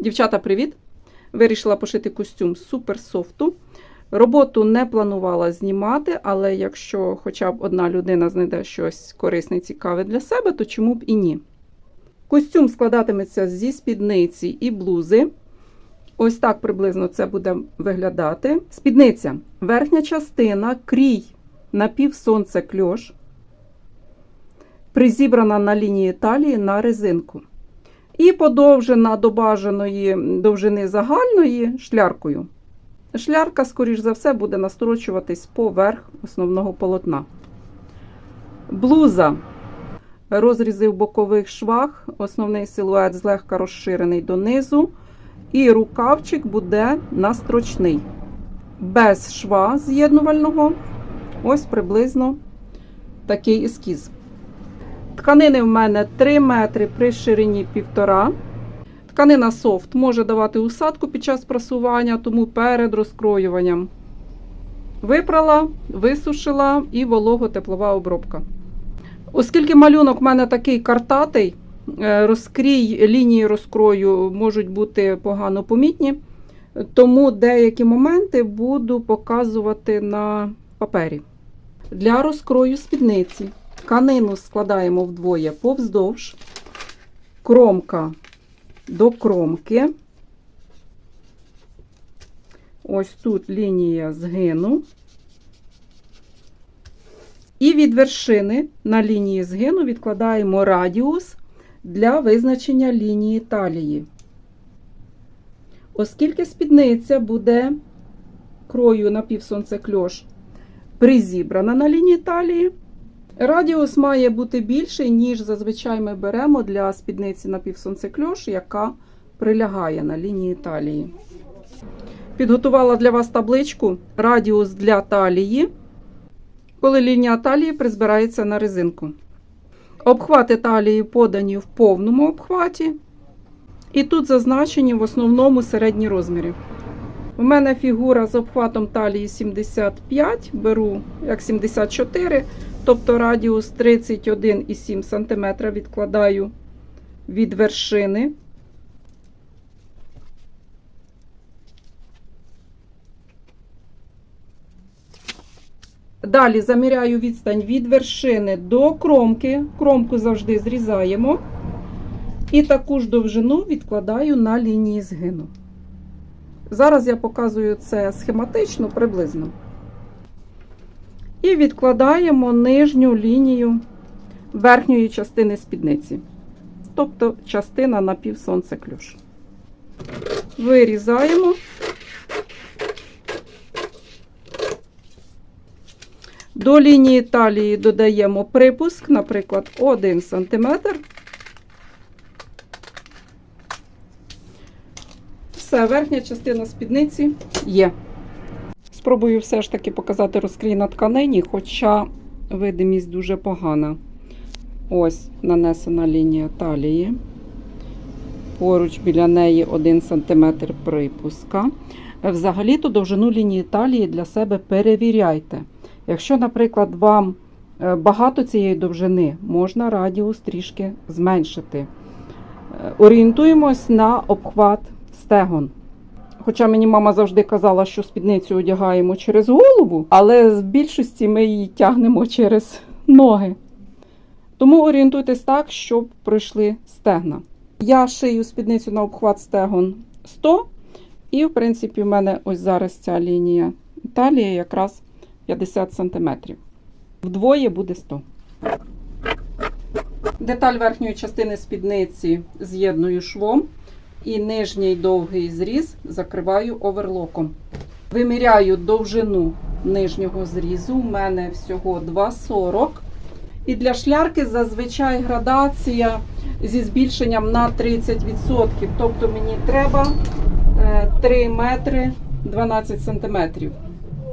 Дівчата, привіт! Вирішила пошити костюм з суперсофту. Роботу не планувала знімати, але якщо хоча б одна людина знайде щось корисне і цікаве для себе, то чому б і ні. Костюм складатиметься зі спідниці і блузи. Ось так приблизно це буде виглядати. Спідниця. Верхня частина, крій напівсонце кльош, призібрана на лінії талії на резинку. І подовжена до бажаної довжини загальної шляркою. Шлярка, скоріш за все, буде настрочуватись поверх основного полотна. Блуза. Розрізи в бокових швах, основний силует злегка розширений донизу. І рукавчик буде настрочний. Без шва з'єднувального. Ось приблизно такий ескіз. Тканини в мене 3 метри при ширині 1,5. Тканина софт може давати усадку під час прасування, тому перед розкроюванням. Випрала, висушила і волого-теплова обробка. Оскільки малюнок в мене такий картатий, е, розкрій лінії розкрою можуть бути погано помітні, тому деякі моменти буду показувати на папері. Для розкрою спідниці тканину складаємо вдвоє повздовж, кромка до кромки. Ось тут лінія згину. І від вершини на лінії згину відкладаємо радіус для визначення лінії талії. Оскільки спідниця буде крою на півсонцекльош призібрана на лінії талії, радіус має бути більший, ніж зазвичай ми беремо для спідниці на півсонцекльош, яка прилягає на лінії талії. Підготувала для вас табличку радіус для талії, коли лінія талії призбирається на резинку. Обхвати талії подані в повному обхваті. І тут зазначені в основному середні розміри. У мене фігура з обхватом талії 75, беру як 74, тобто радіус 31,7 см відкладаю від вершини. Далі заміряю відстань від вершини до кромки. Кромку завжди зрізаємо. І таку ж довжину відкладаю на лінії згину. Зараз я показую це схематично приблизно. І відкладаємо нижню лінію верхньої частини спідниці. Тобто частина на півсонце клюш. Вирізаємо. До лінії талії додаємо припуск, наприклад, 1 см. Все, верхня частина спідниці є. Спробую все ж таки показати розкрій на тканині, хоча видимість дуже погана. Ось нанесена лінія талії. Поруч біля неї 1 см припуска. Взагалі-то довжину лінії талії для себе перевіряйте. Якщо, наприклад, вам е, багато цієї довжини, можна радіус трішки зменшити. Е, Орієнтуємось на обхват стегон. Хоча мені мама завжди казала, що спідницю одягаємо через голову, але в більшості ми її тягнемо через ноги. Тому орієнтуйтесь так, щоб пройшли стегна. Я шию спідницю на обхват стегон 100, і, в принципі, в мене ось зараз ця лінія талії якраз 50 см. Вдвоє буде 100. Деталь верхньої частини спідниці з'єдную швом і нижній довгий зріз закриваю оверлоком. Виміряю довжину нижнього зрізу. У мене всього 2,40. І для шлярки зазвичай градація зі збільшенням на 30%. Тобто мені треба е, 3 метри 12 сантиметрів.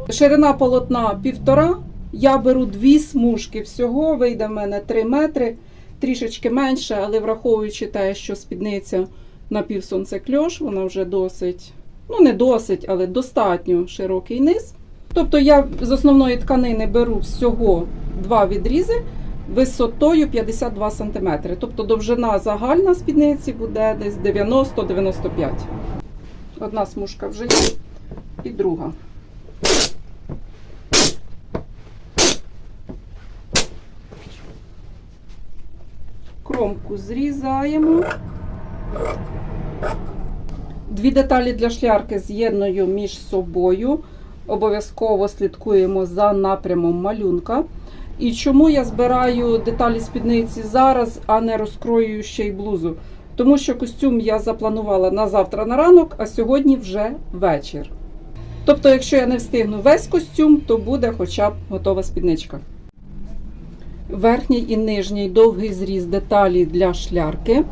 Ширина полотна 1,5. Я беру дві смужки всього, вийде в мене 3 метри, трішечки менше, але враховуючи те, що спідниця на півсонце кльош, вона вже досить, ну не досить, але достатньо широкий низ. Тобто я з основної тканини беру всього два відрізи, висотою 52 см. Тобто довжина загальна спідниці буде десь 90-95. Одна смужка вже є і друга. Кромку зрізаємо. Дві деталі для шлярки з'єдную між собою. Обов'язково слідкуємо за напрямом малюнка. І чому я збираю деталі спідниці зараз, а не розкроюю ще й блузу? Тому що костюм я запланувала на завтра на ранок, а сьогодні вже вечір. Тобто, якщо я не встигну весь костюм, то буде хоча б готова спідничка. Верхній і нижній довгий зріз деталі для шлярки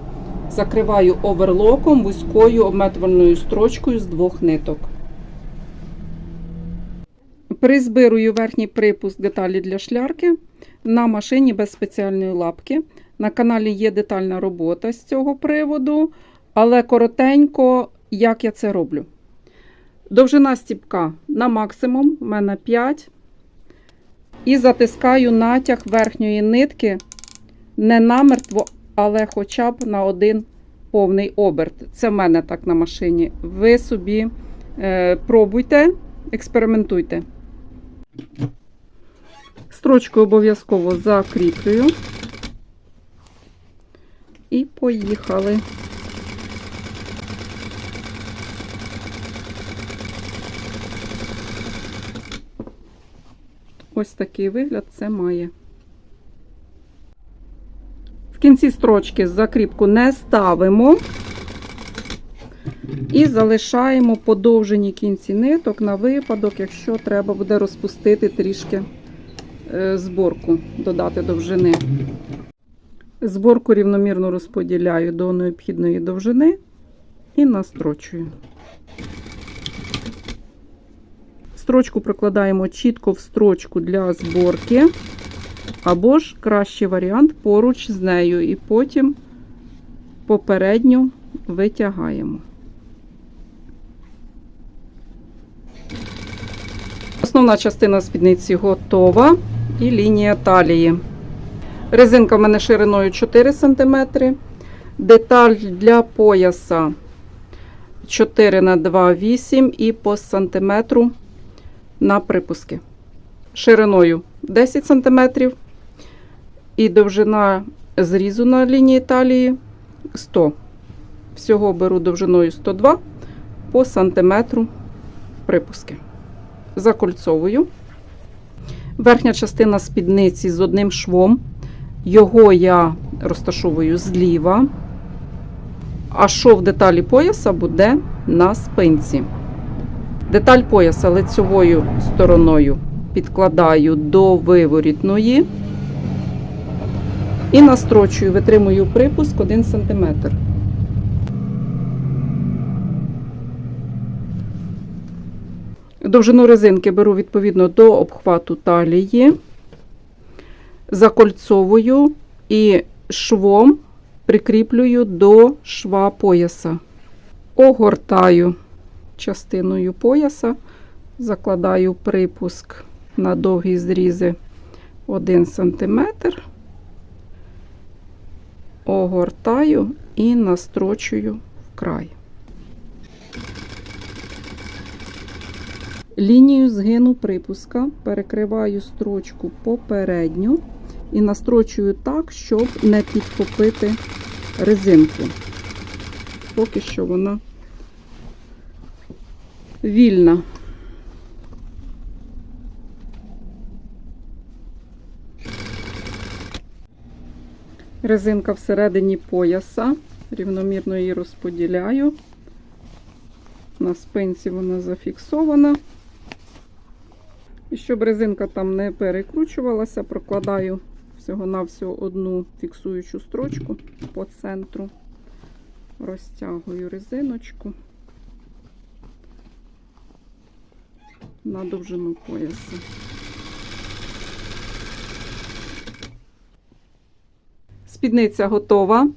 закриваю оверлоком вузькою обметувальною строчкою з двох ниток. Призбирую верхній припуск деталі для шлярки на машині без спеціальної лапки. На каналі є детальна робота з цього приводу, але коротенько, як я це роблю. Довжина стіпка на максимум, у мене 5. І затискаю натяг верхньої нитки не намертво, але хоча б на один повний оберт. Це в мене так на машині. Ви собі е, пробуйте, експериментуйте. Строчку обов'язково закріплюю. І поїхали. Ось такий вигляд це має. Кінці строчки закріпку не ставимо і залишаємо подовжені кінці ниток на випадок, якщо треба буде розпустити трішки е, зборку, додати довжини. Зборку рівномірно розподіляю до необхідної довжини і настрочую. Строчку прикладаємо чітко в строчку для зборки, або ж кращий варіант поруч з нею, і потім попередню витягаємо. Основна частина спідниці готова і лінія талії. Резинка в мене шириною 4 см. Деталь для пояса 4 на 2 8 і по сантиметру на припуски. Шириною 10 см. І довжина зрізу на лінії талії 100 Всього беру довжиною 102 по сантиметру припуски. Закольцовую. Верхня частина спідниці з одним швом. Його я розташовую зліва, а шов деталі пояса буде на спинці. Деталь пояса лицевою стороною підкладаю до виворітної і настрочую, витримую припуск 1 см. Довжину резинки беру відповідно до обхвату талії, закольцовую і швом прикріплюю до шва пояса. Огортаю частиною пояса, закладаю припуск на довгі зрізи 1 см, огортаю і настрочую в край. Лінію згину припуска перекриваю строчку попередню і настрочую так, щоб не підхопити резинку. Поки що вона вільна. Резинка всередині пояса, рівномірно її розподіляю. На спинці вона зафіксована. І щоб резинка там не перекручувалася, прокладаю всього-навсього одну фіксуючу строчку по центру, розтягую резиночку на довжину пояса. Спідниця готова.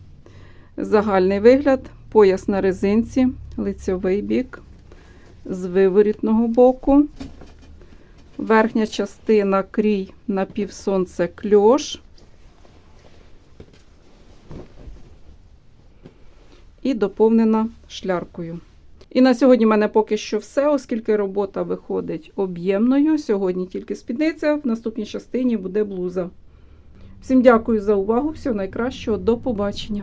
Загальний вигляд, пояс на резинці, лицьовий бік, з виворітного боку. Верхня частина крій на півсонце кльош. І доповнена шляркою. І на сьогодні в мене поки що все, оскільки робота виходить об'ємною. Сьогодні тільки спідниця, в наступній частині буде блуза. Всім дякую за увагу, всього найкращого, до побачення.